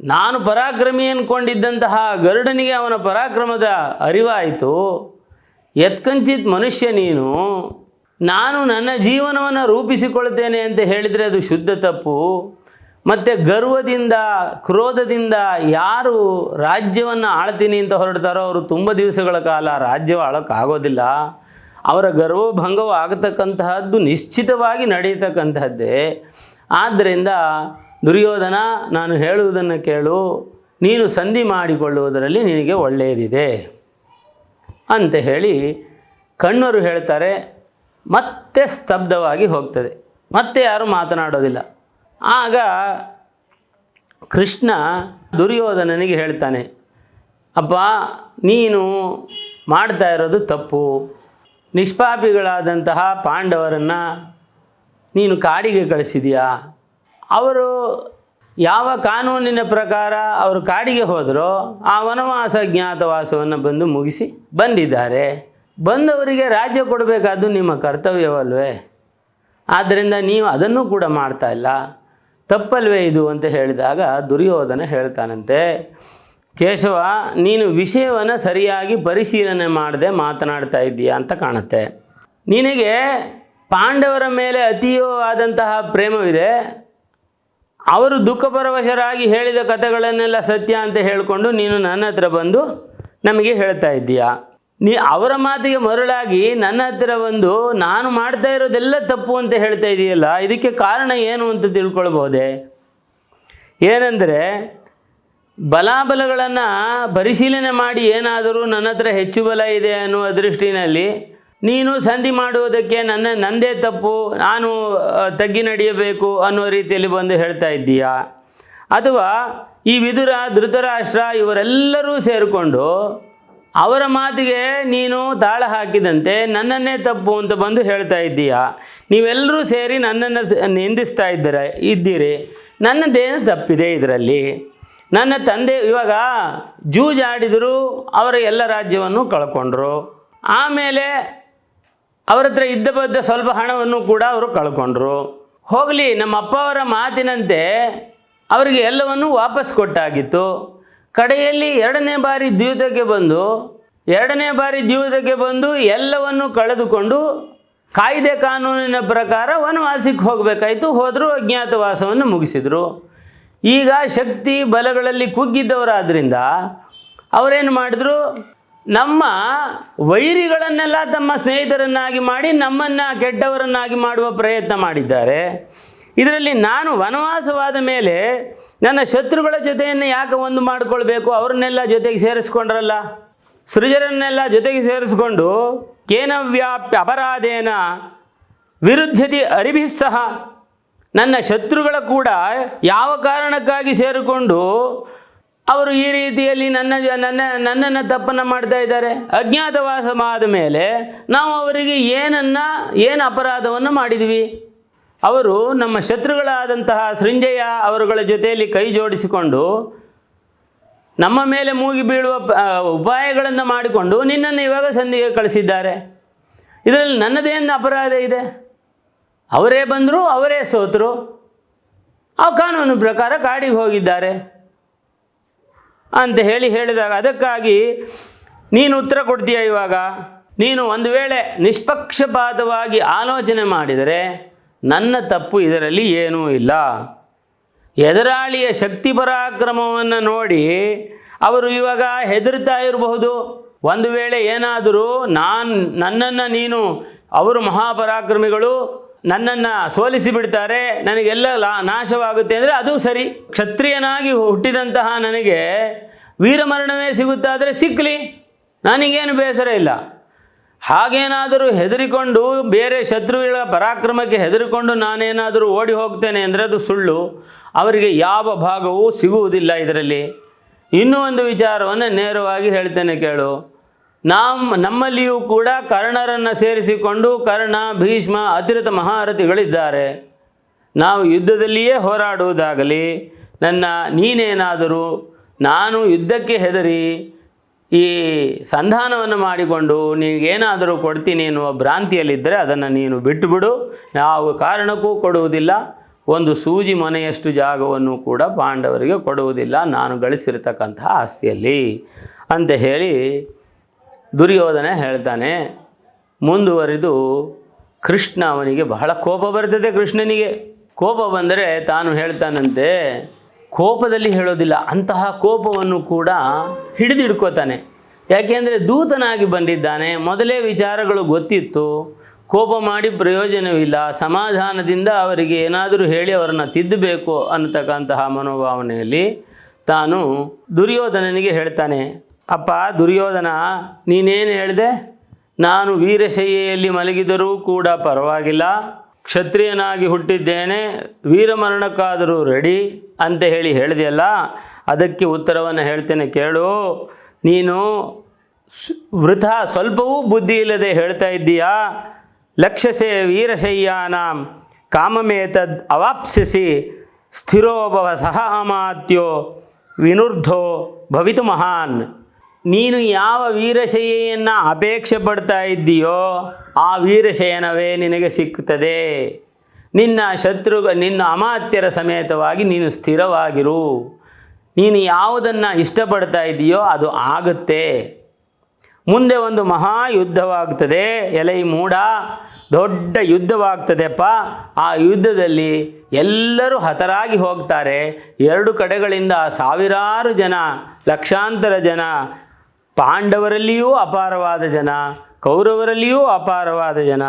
ನಾನು ಪರಾಕ್ರಮಿ ಅನ್ಕೊಂಡಿದ್ದಂತಹ ಗರುಡನಿಗೆ ಅವನ ಪರಾಕ್ರಮದ ಅರಿವಾಯಿತು. ಯತ್ಕಂಚಿತ್ ಮನುಷ್ಯ ನೀನು ನಾನು ನನ್ನ ಜೀವನವನ್ನು ರೂಪಿಸಿಕೊಳ್ತೇನೆ ಅಂತ ಹೇಳಿದರೆ ಅದು ಶುದ್ಧ ತಪ್ಪು. ಮತ್ತು ಗರ್ವದಿಂದ, ಕ್ರೋಧದಿಂದ ಯಾರು ರಾಜ್ಯವನ್ನು ಆಳ್ತೀನಿ ಅಂತ ಹೊರಡ್ತಾರೋ ಅವರು ತುಂಬ ದಿವಸಗಳ ಕಾಲ ರಾಜ್ಯ ಆಳೋಕ್ಕಾಗೋದಿಲ್ಲ. ಅವರ ಗರ್ವಭಂಗವು ಆಗತಕ್ಕಂತಹದ್ದು ನಿಶ್ಚಿತವಾಗಿ ನಡೆಯತಕ್ಕಂತಹದ್ದೇ. ಆದ್ದರಿಂದ ದುರ್ಯೋಧನ, ನಾನು ಹೇಳುವುದನ್ನು ಕೇಳು, ನೀನು ಸಂಧಿ ಮಾಡಿಕೊಳ್ಳುವುದರಲ್ಲಿ ನಿನಗೆ ಒಳ್ಳೆಯದಿದೆ. ಅಂತ ಹೇಳಿ ಕಣ್ಣರು ಹೇಳ್ತಾರೆ ಮತ್ತೆ ಸ್ತಬ್ಧವಾಗಿ ಹೋಗ್ತದೆ. ಮತ್ತೆ ಯಾರೂ ಮಾತನಾಡೋದಿಲ್ಲ. ಆಗ ಕೃಷ್ಣ ದುರ್ಯೋಧನನಿಗೆ ಹೇಳ್ತಾನೆ, ಅಪ್ಪ, ನೀನು ಮಾಡ್ತಾ ಇರೋದು ತಪ್ಪು. ನಿಷ್ಪಾಪಿಗಳಾದಂತಹ ಪಾಂಡವರನ್ನು ನೀನು ಕಾಡಿಗೆ ಕಳಿಸಿದೆಯಾ? ಅವರು ಯಾವ ಕಾನೂನಿನ ಪ್ರಕಾರ ಅವರು ಕಾಡಿಗೆ ಹೋದರೋ, ಆ ವನವಾಸ ಜ್ಞಾತವಾಸವನ್ನು ಬಂದು ಮುಗಿಸಿ ಬಂದಿದ್ದಾರೆ. ಬಂದವರಿಗೆ ರಾಜ್ಯ ಕೊಡಬೇಕಾದ್ದು ನಿಮ್ಮ ಕರ್ತವ್ಯವಲ್ವೇ? ಆದ್ದರಿಂದ ನೀವು ಅದನ್ನು ಕೂಡ ಮಾಡ್ತಾ ಇಲ್ಲ. ತಪ್ಪಲ್ವೇ ಇದು ಅಂತ ಹೇಳಿದಾಗ ದುರ್ಯೋಧನ ಹೇಳ್ತಾನಂತೆ, ಕೇಶವ, ನೀನು ವಿಷಯವನ್ನು ಸರಿಯಾಗಿ ಪರಿಶೀಲನೆ ಮಾಡದೆ ಮಾತನಾಡ್ತಾ ಇದ್ದೀಯಾ ಅಂತ ಕಾಣುತ್ತೆ. ನಿನಗೆ ಪಾಂಡವರ ಮೇಲೆ ಅತೀವವಾದಂತಹ ಪ್ರೇಮವಿದೆ. ಅವರು ದುಃಖಪರವಶರಾಗಿ ಹೇಳಿದ ಕಥೆಗಳನ್ನೆಲ್ಲ ಸತ್ಯ ಅಂತ ಹೇಳಿಕೊಂಡು ನೀನು ನನ್ನ ಹತ್ರ ಬಂದು ನಮಗೆ ಹೇಳ್ತಾ ಇದ್ದೀಯಾ? ನೀ ಅವರ ಮಾತಿಗೆ ಮರುಳಾಗಿ ನನ್ನ ಹತ್ತಿರ ಬಂದು ನಾನು ಮಾಡ್ತಾ ಇರೋದೆಲ್ಲ ತಪ್ಪು ಅಂತ ಹೇಳ್ತಾ ಇದೆಯಲ್ಲ, ಇದಕ್ಕೆ ಕಾರಣ ಏನು ಅಂತ ತಿಳ್ಕೊಳ್ಬೋದೆ ಏನೆಂದರೆ, ಬಲಾಬಲಗಳನ್ನು ಪರಿಶೀಲನೆ ಮಾಡಿ ಏನಾದರೂ ನನ್ನ ಹತ್ರ ಹೆಚ್ಚು ಬಲ ಇದೆ ಅನ್ನುವ ದೃಷ್ಟಿನಲ್ಲಿ ನೀನು ಸಂಧಿ ಮಾಡುವುದಕ್ಕೆ ನನ್ನ, ನಂದೇ ತಪ್ಪು, ನಾನು ತಗ್ಗಿ ನಡೆಯಬೇಕು ಅನ್ನೋ ರೀತಿಯಲ್ಲಿ ಬಂದು ಹೇಳ್ತಾ ಇದ್ದೀಯಾ? ಅಥವಾ ಈ ವಿದುರ, ಧೃತರಾಷ್ಟ್ರ ಇವರೆಲ್ಲರೂ ಸೇರಿಕೊಂಡು ಅವರ ಮಾತಿಗೆ ನೀನು ತಾಳ ಹಾಕಿದಂತೆ ನನ್ನನ್ನೇ ತಪ್ಪು ಅಂತ ಬಂದು ಹೇಳ್ತಾ ಇದ್ದೀಯಾ? ನೀವೆಲ್ಲರೂ ಸೇರಿ ನನ್ನನ್ನು ನಿಂದಿಸ್ತಾ ಇದ್ದೀರ, ಇದ್ದೀರಿ. ನನ್ನದೇನು ತಪ್ಪಿದೆ ಇದರಲ್ಲಿ. ನನ್ನ ತಂದೆ, ಇವಾಗ ಜೂಜಾಡಿದರು ಅವರ ಎಲ್ಲ ರಾಜ್ಯವನ್ನು ಕಳ್ಕೊಂಡ್ರು. ಆಮೇಲೆ ಅವರ ಹತ್ರ ಇದ್ದ ಬದ್ದ ಸ್ವಲ್ಪ ಹಣವನ್ನು ಕೂಡ ಅವರು ಕಳ್ಕೊಂಡ್ರು. ಹೋಗಲಿ, ನಮ್ಮ ಅಪ್ಪ ಅವರ ಮಾತಿನಂತೆ ಅವರಿಗೆ ಎಲ್ಲವನ್ನು ವಾಪಸ್ ಕೊಟ್ಟಾಗಿತ್ತು. ಕಡೆಯಲ್ಲಿ ಎರಡನೇ ಬಾರಿ ದ್ಯೂತಕ್ಕೆ ಬಂದು, ಎರಡನೇ ಬಾರಿ ದ್ಯೂತಕ್ಕೆ ಬಂದು ಎಲ್ಲವನ್ನು ಕಳೆದುಕೊಂಡು ಕಾಯ್ದೆ ಕಾನೂನಿನ ಪ್ರಕಾರ ವನವಾಸಕ್ಕೆ ಹೋಗಬೇಕಾಯಿತು. ಹೋದರೂ ಅಜ್ಞಾತವಾಸವನ್ನು ಮುಗಿಸಿದರು. ಈಗ ಶಕ್ತಿ ಬಲಗಳಲ್ಲಿ ಕುಗ್ಗಿದ್ದವರಾದ್ರಿಂದ ಅವರೇನು ಮಾಡಿದ್ರು? ನಮ್ಮ ವೈರಿಗಳನ್ನೆಲ್ಲ ತಮ್ಮ ಸ್ನೇಹಿತರನ್ನಾಗಿ ಮಾಡಿ ನಮ್ಮನ್ನು ಕೆಟ್ಟವರನ್ನಾಗಿ ಮಾಡುವ ಪ್ರಯತ್ನ ಮಾಡಿದ್ದಾರೆ. ಇದರಲ್ಲಿ ನಾನು ವನವಾಸವಾದ ಮೇಲೆ ನನ್ನ ಶತ್ರುಗಳ ಜೊತೆಯನ್ನು ಯಾಕೆ ಒಂದು ಮಾಡಿಕೊಳ್ಬೇಕು? ಅವ್ರನ್ನೆಲ್ಲ ಜೊತೆಗೆ ಸೇರಿಸ್ಕೊಂಡ್ರಲ್ಲ? ಸೃಜರನ್ನೆಲ್ಲ ಜೊತೆಗೆ ಸೇರಿಸ್ಕೊಂಡು ಕೇನವ್ಯಾಪ್ಯ ಅಪರಾಧೇನ ವಿರುದ್ಧತಿ ಅರಿಭಿಸ್ಸಹ ನನ್ನ ಶತ್ರುಗಳ ಕೂಡ ಯಾವ ಕಾರಣಕ್ಕಾಗಿ ಸೇರಿಕೊಂಡು ಅವರು ಈ ರೀತಿಯಲ್ಲಿ ನನ್ನ ನನ್ನ, ನನ್ನನ್ನು ತಪ್ಪನ್ನು ಮಾಡ್ತಾ ಇದ್ದಾರೆ? ಅಜ್ಞಾತವಾಸ ಆದ ಮೇಲೆ ನಾವು ಅವರಿಗೆ ಏನನ್ನು, ಏನು ಅಪರಾಧವನ್ನು ಮಾಡಿದ್ವಿ? ಅವರು ನಮ್ಮ ಶತ್ರುಗಳಾದಂತಹ ಸೃಂಜಯ ಅವರುಗಳ ಜೊತೆಯಲ್ಲಿ ಕೈ ಜೋಡಿಸಿಕೊಂಡು ನಮ್ಮ ಮೇಲೆ ಮೂಗಿ ಬೀಳುವ ಉಪಾಯಗಳನ್ನು ಮಾಡಿಕೊಂಡು ನಿನ್ನನ್ನು ಇವಾಗ ಸಂಧಿಗೆ ಕಳಿಸಿದ್ದಾರೆ. ಇದರಲ್ಲಿ ನನ್ನದೇನು ಅಪರಾಧ ಇದೆ? ಅವರೇ ಬಂದರು, ಅವರೇ ಸೋತರು. ಆ ಕಾನೂನು ಪ್ರಕಾರ ಕಾಡಿಗೆ ಹೋಗಿದ್ದಾರೆ. ಅಂತ ಹೇಳಿ ಹೇಳಿದಾಗ ಅದಕ್ಕಾಗಿ ನೀನು ಉತ್ತರ ಕೊಡ್ತೀಯ ಇವಾಗ? ನೀನು ಒಂದು ವೇಳೆ ನಿಷ್ಪಕ್ಷಪಾತವಾಗಿ ಆಲೋಚನೆ ಮಾಡಿದರೆ ನನ್ನ ತಪ್ಪು ಇದರಲ್ಲಿ ಏನೂ ಇಲ್ಲ. ಎದುರಾಳಿಯ ಶಕ್ತಿ ಪರಾಕ್ರಮವನ್ನು ನೋಡಿ ಅವರು ಇವಾಗ ಹೆದರ್ತಾ ಇರಬಹುದು. ಒಂದು ವೇಳೆ ಏನಾದರೂ ನಾನು, ನನ್ನನ್ನು ನೀನು, ಅವರು ಮಹಾಪರಾಕ್ರಮಿಗಳು ನನ್ನನ್ನು ಸೋಲಿಸಿ ಬಿಡ್ತಾರೆ, ನನಗೆಲ್ಲ ಲಾ, ನಾಶವಾಗುತ್ತೆ ಅಂದರೆ ಅದು ಸರಿ. ಕ್ಷತ್ರಿಯನಾಗಿ ಹುಟ್ಟಿದಂತಹ ನನಗೆ ವೀರಮರಣವೇ ಸಿಗುತ್ತಾದರೆ ಸಿಕ್ಕಲಿ ನನಗೇನು ಬೇಸರ ಇಲ್ಲ. ಹಾಗೇನಾದರೂ ಹೆದರಿಕೊಂಡು ಬೇರೆ ಶತ್ರುಗಳ ಪರಾಕ್ರಮಕ್ಕೆ ಹೆದರಿಕೊಂಡು ನಾನೇನಾದರೂ ಓಡಿ ಹೋಗ್ತೇನೆ ಅಂದರೆ ಅದು ಸುಳ್ಳು. ಅವರಿಗೆ ಯಾವ ಭಾಗವೂ ಸಿಗುವುದಿಲ್ಲ ಇದರಲ್ಲಿ. ಇನ್ನೂ ಒಂದು ವಿಚಾರವನ್ನು ನೇರವಾಗಿ ಹೇಳ್ತೇನೆ ಕೇಳು. ನಮ್ಮ ನಮ್ಮಲ್ಲಿಯೂ ಕೂಡ ಕರ್ಣರನ್ನು ಸೇರಿಸಿಕೊಂಡು ಕರ್ಣ, ಭೀಷ್ಮ, ಅತಿರಥ ಮಹಾರಥಿಗಳಿದ್ದಾರೆ. ನಾವು ಯುದ್ಧದಲ್ಲಿಯೇ ಹೋರಾಡುವುದಾಗಲಿ, ನನ್ನ ನೀನೇನಾದರೂ, ನಾನು ಯುದ್ಧಕ್ಕೆ ಹೆದರಿ ಈ ಸಂಧಾನವನ್ನು ಮಾಡಿಕೊಂಡು ನಿನಗೇನಾದರೂ ಕೊಡ್ತೀನಿ ಎನ್ನುವ ಭ್ರಾಂತಿಯಲ್ಲಿದ್ದರೆ ಅದನ್ನು ನೀನು ಬಿಟ್ಟುಬಿಡು. ನಾವು ಕಾರಣಕ್ಕೂ ಕೊಡುವುದಿಲ್ಲ. ಒಂದು ಸೂಜಿ ಮನೆಯಷ್ಟು ಜಾಗವನ್ನು ಕೂಡ ಪಾಂಡವರಿಗೆ ಕೊಡುವುದಿಲ್ಲ. ನಾನು ಗಳಿಸಿರ್ತಕ್ಕಂತಹ ಆಸ್ತಿಯಲ್ಲಿ. ಅಂತ ಹೇಳಿ ದುರ್ಯೋಧನ ಹೇಳ್ತಾನೆ, ಮುಂದುವರಿದು ಕೃಷ್ಣ ಅವನಿಗೆ ಬಹಳ ಕೋಪ ಬರ್ತದೆ ಕೃಷ್ಣನಿಗೆ. ಕೋಪ ಬಂದರೆ ತಾನು ಹೇಳ್ತಾನಂತೆ ಕೋಪದಲ್ಲಿ ಹೇಳೋದಿಲ್ಲ, ಅಂತಹ ಕೋಪವನ್ನು ಕೂಡ ಹಿಡಿದಿಡ್ಕೋತಾನೆ. ಯಾಕೆಂದರೆ ದೂತನಾಗಿ ಬಂದಿದ್ದಾನೆ, ಮೊದಲೇ ವಿಚಾರಗಳು ಗೊತ್ತಿತ್ತು, ಕೋಪ ಮಾಡಿ ಪ್ರಯೋಜನವಿಲ್ಲ, ಸಮಾಧಾನದಿಂದ ಅವರಿಗೆ ಏನಾದರೂ ಹೇಳಿ ಅವರನ್ನು ತಿದ್ದಬೇಕು ಅನ್ನತಕ್ಕಂತಹ ಮನೋಭಾವನೆಯಲ್ಲಿ ತಾನು ದುರ್ಯೋಧನನಿಗೆ ಹೇಳ್ತಾನೆ, ಅಪ್ಪ, ದುರ್ಯೋಧನ, ನೀನೇನು ಹೇಳಿದೆ? ನಾನು ವೀರಶೈಯಲ್ಲಿ ಮಲಗಿದರೂ ಕೂಡ ಪರವಾಗಿಲ್ಲ ಕ್ಷತ್ರಿಯನಾಗಿ ಹುಟ್ಟಿದ್ದೇನೆ, ವೀರಮರಣಕ್ಕಾದರೂ ರೆಡಿ ಅಂತ ಹೇಳಿ ಹೇಳಿದೆಯಲ್ಲ, ಅದಕ್ಕೆ ಉತ್ತರವನ್ನು ಹೇಳ್ತೇನೆ ಕೇಳು. ನೀನು ವೃಥ ಸ್ವಲ್ಪವೂ ಬುದ್ಧಿ ಇಲ್ಲದೆ ಹೇಳ್ತಾ ಇದ್ದೀಯಾ? ಲಕ್ಷಸೆ ವೀರಶಯ್ಯಾನಾಂ, ಕಾಮಮೇತದ್ ಅವಾಪ್ಸಿಸಿ ಸ್ಥಿರೋಭವ ಸಹ ಅಮಾತ್ಯೋ ವಿನುರ್ಧೋ ಭವಿತು ಮಹಾನ್. ನೀನು ಯಾವ ವೀರಶಯ್ಯೆಯನ್ನು ಅಪೇಕ್ಷೆ ಪಡ್ತಾ ಇದ್ದೀಯೋ, ಆ ವೀರಶಯನವೇ ನಿನಗೆ ಸಿಕ್ಕುತ್ತದೆ. ನಿನ್ನ ಶತ್ರು, ನಿನ್ನ ಅಮಾತ್ಯರ ಸಮೇತವಾಗಿ ನೀನು ಸ್ಥಿರವಾಗಿರು. ನೀನು ಯಾವುದನ್ನು ಇಷ್ಟಪಡ್ತಾ ಇದೆಯೋ ಅದು ಆಗುತ್ತೆ. ಮುಂದೆ ಒಂದು ಮಹಾ ಯುದ್ಧವಾಗ್ತದೆ ಎಲೈ ಮೂಡ ದೊಡ್ಡ ಯುದ್ಧವಾಗ್ತದೆಪ್ಪ. ಆ ಯುದ್ಧದಲ್ಲಿ ಎಲ್ಲರೂ ಹತರಾಗಿ ಹೋಗ್ತಾರೆ. ಎರಡು ಕಡೆಗಳಿಂದ ಸಾವಿರಾರು ಜನ, ಲಕ್ಷಾಂತರ ಜನ ಪಾಂಡವರಲ್ಲಿಯೂ ಅಪಾರವಾದ ಜನ, ಕೌರವರಲ್ಲಿಯೂ ಅಪಾರವಾದ ಜನ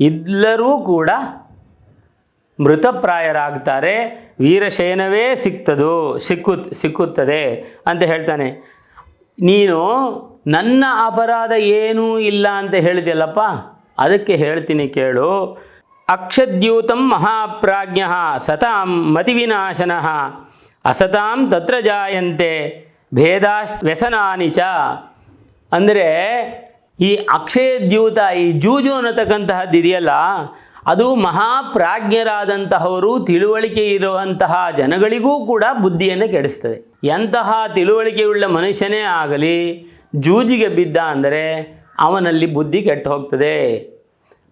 ಎಲ್ಲರೂ ಕೂಡ ಮೃತಪ್ರಾಯರಾಗ್ತಾರೆ. ವೀರಶಯನವೇ ಸಿಕ್ತದು ಸಿಕ್ಕು ಸಿಕ್ಕುತ್ತದೆ ಅಂತ ಹೇಳ್ತಾನೆ. ನೀನು ನನ್ನ ಅಪರಾಧ ಏನೂ ಇಲ್ಲ ಅಂತ ಹೇಳಿದೆಯಲ್ಲಪ್ಪ? ಅದಕ್ಕೆ ಹೇಳ್ತೀನಿ ಕೇಳು. ಅಕ್ಷದ್ಯೂತಂ ಮಹಾಪ್ರಾಜ್ಞ ಸತಾಂ ಮತಿವಿನಾಶನ, ಅಸತಾಂ ತತ್ರ ಜಾಯಂತೆ ಭೇದಾಶ್ ವ್ಯಸನಾನಿ ಚ ಅಂದರೆ ಈ ಅಕ್ಷಯ ದ್ಯೂತ, ಈ ಜೂಜು ಅನ್ನತಕ್ಕಂತಹದ್ದು ಇದೆಯಲ್ಲ, ಅದು ಮಹಾಪ್ರಾಜ್ಞರಾದಂತಹವರು ತಿಳುವಳಿಕೆ ಇರುವಂತಹ ಜನಗಳಿಗೂ ಕೂಡ ಬುದ್ಧಿಯನ್ನು ಕೆಡಿಸ್ತದೆ. ಎಂತಹ ತಿಳುವಳಿಕೆಯುಳ್ಳ ಮನುಷ್ಯನೇ ಆಗಲಿ, ಜೂಜಿಗೆ ಬಿದ್ದ ಅಂದರೆ ಅವನಲ್ಲಿ ಬುದ್ಧಿ ಕೆಟ್ಟು ಹೋಗ್ತದೆ.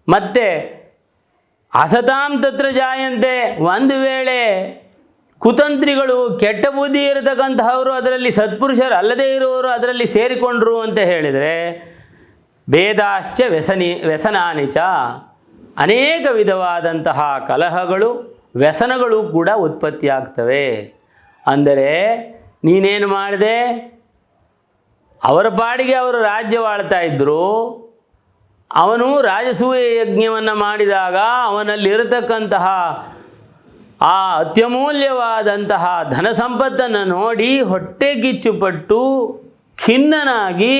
ಮತ್ತು ಅಸತಾಂ ತತ್ರ ಜಾಯಂತೆ, ಒಂದು ವೇಳೆ ಕುತಂತ್ರಿಗಳು ಕೆಟ್ಟ ಬುದ್ಧಿ ಇರತಕ್ಕಂತಹವರು ಅದರಲ್ಲಿ ಸತ್ಪುರುಷರು ಅಲ್ಲದೇ ಇರುವವರು ಅದರಲ್ಲಿ ಸೇರಿಕೊಂಡ್ರು ಅಂತ ಹೇಳಿದರೆ ಭೇದಾಶ್ಚ ವ್ಯಸನಿ ವ್ಯಸನಾನಿಚ ಅನೇಕ ವಿಧವಾದಂತಹ ಕಲಹಗಳು, ವ್ಯಸನಗಳು ಕೂಡ ಉತ್ಪತ್ತಿಯಾಗ್ತವೆ. ಅಂದರೆ ನೀನೇನು ಮಾಡಿದೆ? ಅವರ ಪಾಡಿಗೆ ಅವರು ರಾಜ್ಯವಾಳ್ತಾ ಇದ್ದರು ಅವನು ರಾಜಸೂಯ ಯಜ್ಞವನ್ನು ಮಾಡಿದಾಗ ಅವನಲ್ಲಿರತಕ್ಕಂತಹ ಆ ಅತ್ಯಮೂಲ್ಯವಾದಂತಹ ಧನ ಸಂಪತ್ತನ್ನು ನೋಡಿ ಹೊಟ್ಟೆ ಕಿಚ್ಚುಪಟ್ಟು ಖಿನ್ನನಾಗಿ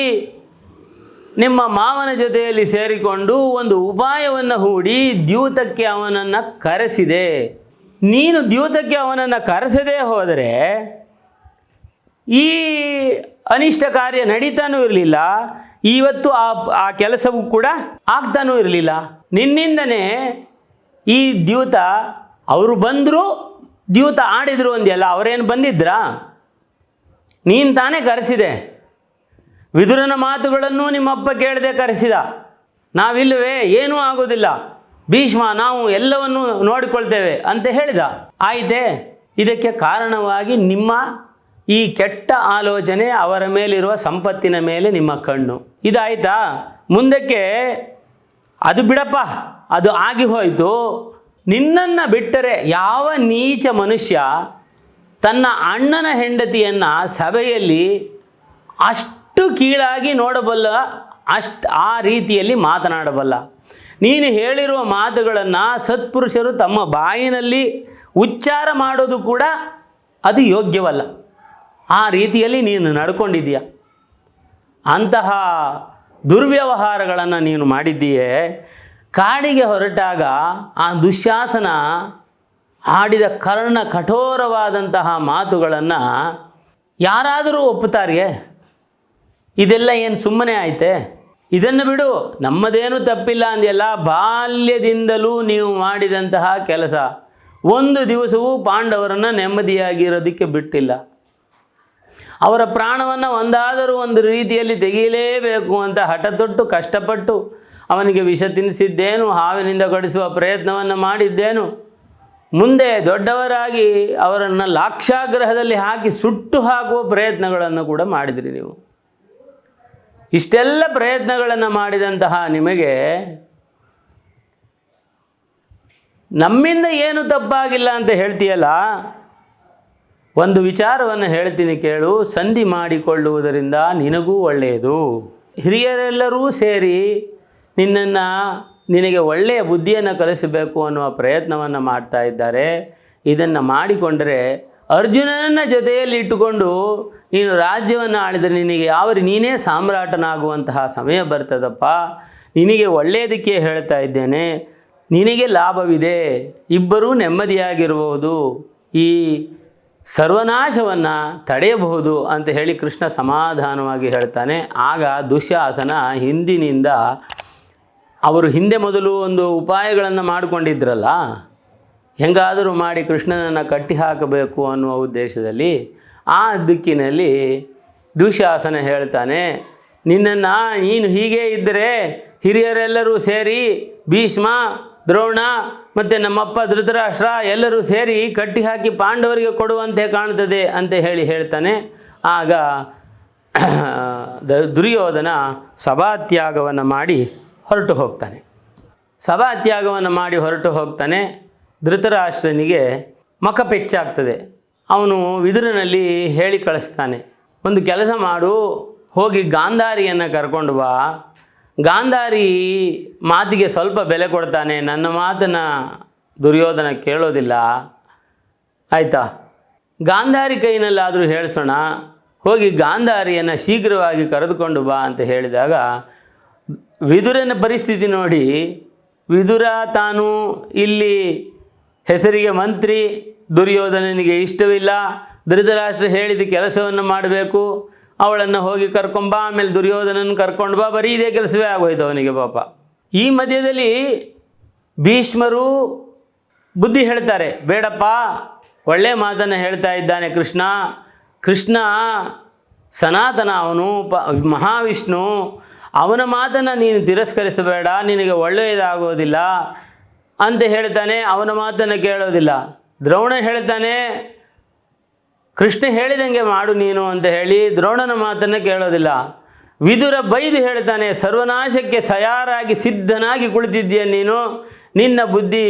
ನಿಮ್ಮ ಮಾವನ ಜೊತೆಯಲ್ಲಿ ಸೇರಿಕೊಂಡು ಒಂದು ಉಪಾಯವನ್ನು ಹೂಡಿ ದ್ಯೂತಕ್ಕೆ ಅವನನ್ನು ಕರೆಸಿದೆ. ನೀನು ದ್ಯೂತಕ್ಕೆ ಅವನನ್ನು ಕರೆಸದೇ ಹೋದರೆ ಈ ಅನಿಷ್ಟ ಕಾರ್ಯ ನಡೀತಾನೂ ಇರಲಿಲ್ಲ. ಇವತ್ತು ಆ ಆ ಕೆಲಸವೂ ಕೂಡ ಆಗ್ತಾನೂ ಇರಲಿಲ್ಲ. ನಿನ್ನಿಂದನೇ ಈ ದ್ಯೂತ ಅವರು ಬಂದರು, ದ್ಯೂತ ಆಡಿದರು ಒಂದೆಲ್ಲ ಅವರೇನು ಬಂದಿದ್ರಾ? ನೀನು ತಾನೇ ಕರೆಸಿದೆ. ವಿದುರನ ಮಾತುಗಳನ್ನು ನಿಮ್ಮಪ್ಪ ಕೇಳದೆ ಕರೆಸಿದ. ನಾವಿಲ್ಲವೇ, ಏನೂ ಆಗೋದಿಲ್ಲ. ಭೀಷ್ಮ, ನಾವು ಎಲ್ಲವನ್ನು ನೋಡಿಕೊಳ್ತೇವೆ ಅಂತ ಹೇಳಿದ. ಆಯಿತೆ, ಇದಕ್ಕೆ ಕಾರಣವಾಗಿ ನಿಮ್ಮ ಈ ಕೆಟ್ಟ ಆಲೋಚನೆ ಅವರ ಮೇಲಿರುವ ಸಂಪತ್ತಿನ ಮೇಲೆ ನಿಮ್ಮ ಕಣ್ಣು. ಇದಾಯ್ತಾ? ಮುಂದಕ್ಕೆ ಅದು ಬಿಡಪ್ಪ, ಅದು ಆಗಿ ಹೋಯಿತು. ನಿನ್ನನ್ನು ಬಿಟ್ಟರೆ ಯಾವ ನೀಚ ಮನುಷ್ಯ ತನ್ನ ಅಣ್ಣನ ಹೆಂಡತಿಯನ್ನು ಸಭೆಯಲ್ಲಿ ಅಷ್ಟು ಕೀಳಾಗಿ ನೋಡಬಲ್ಲ, ಅಷ್ಟು ಆ ರೀತಿಯಲ್ಲಿ ಮಾತನಾಡಬಲ್ಲ. ನೀನು ಹೇಳಿರುವ ಮಾತುಗಳನ್ನು ಸತ್ಪುರುಷರು ತಮ್ಮ ಬಾಯಿನಲ್ಲಿ ಉಚ್ಚಾರ ಮಾಡೋದು ಕೂಡ ಅದು ಯೋಗ್ಯವಲ್ಲ. ಆ ರೀತಿಯಲ್ಲಿ ನೀನು ನಡ್ಕೊಂಡಿದ್ದೀಯ. ಅಂತಹ ದುರ್ವ್ಯವಹಾರಗಳನ್ನು ನೀನು ಮಾಡಿದ್ದೀಯೇ ಕಾಡಿಗೆ ಹೊರಟಾಗ ಆ ದುಶ್ಯಾಸನ ಆಡಿದ ಕರ್ಣ ಕಠೋರವಾದಂತಹ ಮಾತುಗಳನ್ನು ಯಾರಾದರೂ ಒಪ್ಪುತ್ತಾರೆಯೇ? ಇದೆಲ್ಲ ಏನು ಸುಮ್ಮನೆ ಆಯ್ತೆ? ಇದನ್ನು ಬಿಡು, ನಮ್ಮದೇನು ತಪ್ಪಿಲ್ಲ ಅಂದೆಲ್ಲ ಬಾಲ್ಯದಿಂದಲೂ ನೀವು ಮಾಡಿದಂತಹ ಕೆಲಸ. ಒಂದು ದಿವಸವೂ ಪಾಂಡವರನ್ನು ನೆಮ್ಮದಿಯಾಗಿರೋದಕ್ಕೆ ಬಿಟ್ಟಿಲ್ಲ. ಅವರ ಪ್ರಾಣವನ್ನು ಒಂದಾದರೂ ಒಂದು ರೀತಿಯಲ್ಲಿ ತೆಗೆಯಲೇಬೇಕು ಅಂತ ಹಠತೊಟ್ಟು ಕಷ್ಟಪಟ್ಟು ಅವನಿಗೆ ವಿಷ ತಿನ್ನಿಸಿದ್ದೇನು, ಹಾವಿನಿಂದ ಗಡಿಸುವ ಪ್ರಯತ್ನವನ್ನು ಮಾಡಿದ್ದೇನು? ಮುಂದೆ ದೊಡ್ಡವರಾಗಿ ಅವರನ್ನು ಲಾಕ್ಷಾಗ್ರಹದಲ್ಲಿ ಹಾಕಿ ಸುಟ್ಟು ಹಾಕುವ ಪ್ರಯತ್ನಗಳನ್ನು ಕೂಡ ಮಾಡಿದಿರಿ ನೀವು. ಇಷ್ಟೆಲ್ಲ ಪ್ರಯತ್ನಗಳನ್ನು ಮಾಡಿದಂತಹ ನಿಮಗೆ ನಮ್ಮಿಂದ ಏನು ತಪ್ಪಾಗಿಲ್ಲ ಅಂತ ಹೇಳ್ತೀಯಲ್ಲ? ಒಂದು ವಿಚಾರವನ್ನು ಹೇಳ್ತೀನಿ ಕೇಳು, ಸಂಧಿ ಮಾಡಿಕೊಳ್ಳುವುದರಿಂದ ನಿನಗೂ ಒಳ್ಳೆಯದು. ಹಿರಿಯರೆಲ್ಲರೂ ಸೇರಿ ನಿನ್ನನ್ನು ನಿನಗೆ ಒಳ್ಳೆಯ ಬುದ್ಧಿಯನ್ನು ಕಲಿಸಬೇಕು ಅನ್ನುವ ಪ್ರಯತ್ನವನ್ನು ಮಾಡ್ತಾ ಇದ್ದಾರೆ. ಇದನ್ನು ಮಾಡಿಕೊಂಡರೆ ಅರ್ಜುನನನ್ನು ಜೊತೆಯಲ್ಲಿ ಇಟ್ಟುಕೊಂಡು ನೀನು ರಾಜ್ಯವನ್ನು ಆಳಿದರೆ ನಿನಗೆ ಯಾವ ನೀನೇ ಸಾಮ್ರಾಟನಾಗುವಂತಹ ಸಮಯ ಬರ್ತದಪ್ಪ. ನಿನಗೆ ಒಳ್ಳೆಯದಕ್ಕೆ ಹೇಳ್ತಾ ಇದ್ದೇನೆ. ನಿನಗೆ ಲಾಭವಿದೆ. ಇಬ್ಬರೂ ನೆಮ್ಮದಿಯಾಗಿರಬಹುದು. ಈ ಸರ್ವನಾಶವನ್ನು ತಡೆಯಬಹುದು ಅಂತ ಹೇಳಿ ಕೃಷ್ಣ ಸಮಾಧಾನವಾಗಿ ಹೇಳ್ತಾನೆ. ಆಗ ದುಶ್ಯಾಸನ ಹಿಂದಿನಿಂದ ಅವರು ಹಿಂದೆ ಮೊದಲು ಒಂದು ಉಪಾಯಗಳನ್ನು ಮಾಡಿಕೊಂಡಿದ್ರಲ್ಲ, ಹೆಂಗಾದರೂ ಮಾಡಿ ಕೃಷ್ಣನನ್ನು ಕಟ್ಟಿ ಹಾಕಬೇಕು ಅನ್ನುವ ಉದ್ದೇಶದಲ್ಲಿ ಆ ದಿಕ್ಕಿನಲ್ಲಿ ದುಶಾಸನ ಹೇಳ್ತಾನೆ, ನಿನ್ನನ್ನು ನೀನು ಹೀಗೆ ಇದ್ದರೆ ಹಿರಿಯರೆಲ್ಲರೂ ಸೇರಿ ಭೀಷ್ಮ, ದ್ರೋಣ ಮತ್ತು ನಮ್ಮಪ್ಪ ಧೃತರಾಷ್ಟ್ರ ಎಲ್ಲರೂ ಸೇರಿ ಕಟ್ಟಿ ಹಾಕಿ ಪಾಂಡವರಿಗೆ ಕೊಡುವಂತೆ ಕಾಣ್ತದೆ ಅಂತ ಹೇಳಿ ಹೇಳ್ತಾನೆ. ಆಗ ದುರ್ಯೋಧನ ಸಭಾತ್ಯಾಗವನ್ನು ಮಾಡಿ ಹೊರಟು ಹೋಗ್ತಾನೆ. ಸಭಾತ್ಯಾಗವನ್ನು ಮಾಡಿ ಹೊರಟು ಹೋಗ್ತಾನೆ. ಧೃತರಾಷ್ಟ್ರನಿಗೆ ಮಖ ಪೆಚ್ಚಾಗ್ತದೆ. ಅವನು ವಿದುರನಲ್ಲಿ ಹೇಳಿ ಕಳಿಸ್ತಾನೆ. ಒಂದು ಕೆಲಸ ಮಾಡು, ಹೋಗಿ ಗಾಂಧಾರಿಯನ್ನು ಕರ್ಕೊಂಡು ಬಾ. ಗಾಂಧಾರಿ ಮಾತಿಗೆ ಸ್ವಲ್ಪ ಬೆಲೆ ಕೊಡ್ತಾನೆ. ನನ್ನ ಮಾತನ್ನು ದುರ್ಯೋಧನ ಕೇಳೋದಿಲ್ಲ. ಆಯಿತಾ? ಗಾಂಧಾರಿ ಕೈನಲ್ಲಾದರೂ ಹೇಳಿಸೋಣ. ಹೋಗಿ ಗಾಂಧಾರಿಯನ್ನು ಶೀಘ್ರವಾಗಿ ಕರೆದುಕೊಂಡು ಬಾ ಅಂತ ಹೇಳಿದಾಗ ವಿದುರನ ಪರಿಸ್ಥಿತಿ ನೋಡಿ. ವಿದುರ ತಾನು ಇಲ್ಲಿ ಹೆಸರಿಗೆ ಮಂತ್ರಿ, ದುರ್ಯೋಧನನಿಗೆ ಇಷ್ಟವಿಲ್ಲ. ಧೃತರಾಷ್ಟ್ರ ಹೇಳಿದ ಕೆಲಸವನ್ನು ಮಾಡಬೇಕು. ಅವಳನ್ನು ಹೋಗಿ ಕರ್ಕೊಂಬ, ಆಮೇಲೆ ದುರ್ಯೋಧನನ ಕರ್ಕೊಂಡು ಬಾ, ಬರೀ ಇದೇ ಕೆಲಸವೇ ಆಗೋಯ್ತು ಅವನಿಗೆ ಪಾಪ. ಈ ಮಧ್ಯದಲ್ಲಿ ಭೀಷ್ಮರು ಬುದ್ಧಿ ಹೇಳ್ತಾರೆ, ಬೇಡಪ್ಪ ಒಳ್ಳೆಯ ಮಾತನ್ನು ಹೇಳ್ತಾ ಇದ್ದಾನೆ ಕೃಷ್ಣ. ಕೃಷ್ಣ ಸನಾತನ ಅವನು ಮಹಾವಿಷ್ಣು. ಅವನ ಮಾತನ್ನು ನೀನು ತಿರಸ್ಕರಿಸಬೇಡ, ನಿನಗೆ ಒಳ್ಳೆಯದಾಗೋದಿಲ್ಲ ಅಂತ ಹೇಳ್ತಾನೆ, ಅವನ ಮಾತನ್ನು ಕೇಳೋದಿಲ್ಲ. ದ್ರೋಣ ಹೇಳ್ತಾನೆ, ಕೃಷ್ಣ ಹೇಳಿದಂಗೆ ಮಾಡು ನೀನು ಅಂತ ಹೇಳಿ ದ್ರೋಣನ ಮಾತನ್ನು ಕೇಳೋದಿಲ್ಲ. ವಿದುರ ಬೈದು ಹೇಳ್ತಾನೆ, ಸರ್ವನಾಶಕ್ಕೆ ಸಯಾರಾಗಿ ಸಿದ್ಧನಾಗಿ ಕುಳಿತಿದ್ದೀಯ ನೀನು, ನಿನ್ನ ಬುದ್ಧಿ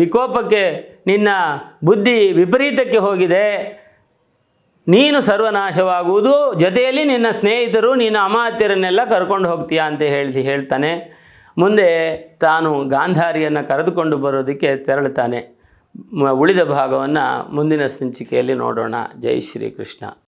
ವಿಕೋಪಕ್ಕೆ, ನಿನ್ನ ಬುದ್ಧಿ ವಿಪರೀತಕ್ಕೆ ಹೋಗಿದೆ. ನೀನು ಸರ್ವನಾಶವಾಗುವುದು, ಜೊತೆಯಲ್ಲಿ ನಿನ್ನ ಸ್ನೇಹಿತರು, ನಿನ್ನ ಅಮಾತ್ಯರನ್ನೆಲ್ಲ ಕರ್ಕೊಂಡು ಹೋಗ್ತೀಯಾ ಅಂತ ಹೇಳಿ ಹೇಳ್ತಾನೆ. ಮುಂದೆ ತಾನು ಗಾಂಧಾರಿಯನ್ನು ಕರೆದುಕೊಂಡು ಬರೋದಕ್ಕೆ ತೆರಳುತ್ತಾನೆ. ಉಳಿದ ಭಾಗವನ್ನು ಮುಂದಿನ ಸಂಚಿಕೆಯಲ್ಲಿ ನೋಡೋಣ. ಜೈ ಶ್ರೀಕೃಷ್ಣ.